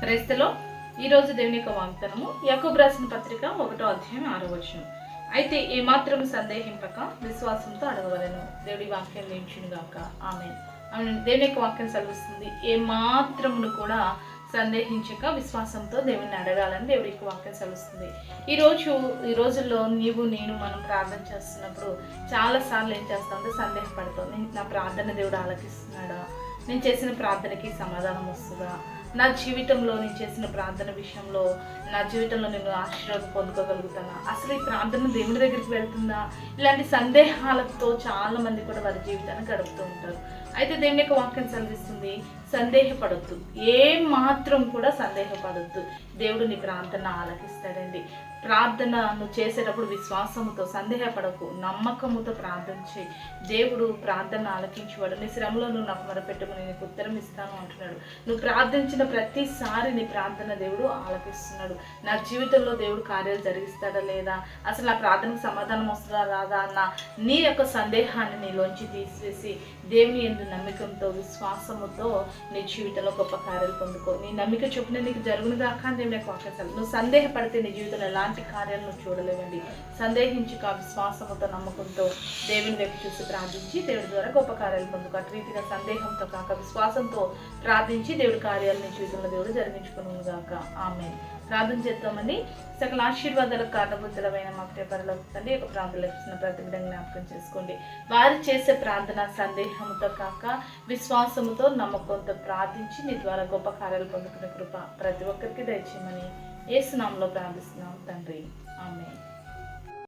క్రైస్తలో ఈరోజు దేవుని యొక్క వాగ్దానము యాకోబు రాసిన పత్రిక ఒకటో అధ్యాయం ఆరో వచనం. అయితే ఏమాత్రం సందేహింపక విశ్వాసంతో అడగవలను. దేవుడి వాక్యం నిలిచును గాక ఆమె ఆమె దేవుని యొక్క వాక్యం సెలవిస్తుంది. ఏ కూడా సందేహించక విశ్వాసంతో దేవుని అడగాలని దేవుడి యొక్క వాక్యం సెలవుస్తుంది. ఈరోజు ఈ రోజుల్లో నీవు నేను మనం ప్రార్థన చేస్తున్నప్పుడు చాలాసార్లు ఏం చేస్తామంటే సందేహపడతాం. నా ప్రార్థన దేవుడు ఆలకిస్తున్నాడా? నేను చేసిన ప్రార్థనకి సమాధానం వస్తుందా? నా జీవితంలో నేను చేసిన ప్రార్థన విషయంలో నా జీవితంలో నేను ఆశీర్వాదం పొందుకోగలుగుతానా? అసలు ఈ ప్రార్థన దేవుని దగ్గరికి వెళ్తుందా? ఇలాంటి సందేహాలతో చాలా మంది కూడా వారి జీవితాన్ని గడుపుతూ ఉంటారు. అయితే దేవుని యొక్క వాక్యం సంధిస్తుంది సందేహపడొద్దు. ఏ మాత్రం కూడా సందేహపడొద్దు. దేవుడు నీ ప్రార్థన ఆలకిస్తాడండి. ప్రార్థన నువ్వు చేసేటప్పుడు విశ్వాసముతో సందేహపడకు నమ్మకముతో ప్రార్థన చేయి. దేవుడు ప్రార్థన ఆలకించేవాడు. నీ శ్రమలో నువ్వు నాకు మొరపెట్టుకుని నీకు ఉత్తరం ఇస్తాను అంటున్నాడు. నువ్వు ప్రార్థించిన ప్రతిసారి నీ ప్రార్థన దేవుడు ఆలకిస్తున్నాడు. నా జీవితంలో దేవుడు కార్యాలు జరిగిస్తాడా లేదా? అసలు నా ప్రార్థనకు సమాధానం వస్తుందా రాదా అన్న నీ యొక్క సందేహాన్ని నీలోంచి తీసివేసి దేవుని ఎందు నమ్మకంతో విశ్వాసముతో నీ జీవితంలో గొప్ప కార్యాలు పొందుకో నీ నమ్మిక చొప్పున నీకు జరుగును దాకా అని దేవుని యొక్క నువ్వు సందేహపడితే నీ జీవితంలో ఎలాంటి కార్యాలు నువ్వు చూడలేవండి. సందేహించుక విశ్వాసముతో నమ్మకంతో దేవుని వైపు చూసి ప్రార్థించి దేవుడి ద్వారా గొప్ప కార్యాలు పొందుకో. అటు రీతిగా సందేహంతో కాక విశ్వాసంతో ప్రార్థించి దేవుడి కార్యాలు నీ జీవితంలో దేవుడు జరిగించుకును గాక ఆమె ప్రార్థన చేద్దామని సకల ఆశీర్వాదాలకు కారణభూతులమైన మా ప్రేపరలో తండ్రి ఒక ప్రార్థన ఇస్తున్న ప్రతి విధంగా జ్ఞాపకం చేసుకోండి. వారు చేసే ప్రార్థన సందేహంతో కాక విశ్వాసముతో నమ్మకంతో ప్రార్థించి నీ ద్వారా గొప్ప కార్యాలు పొందుకునే కృప ప్రతి ఒక్కరికి దయచేయమని ఏసునామంలో ప్రార్థిస్తున్నాం తండ్రి. ఆమె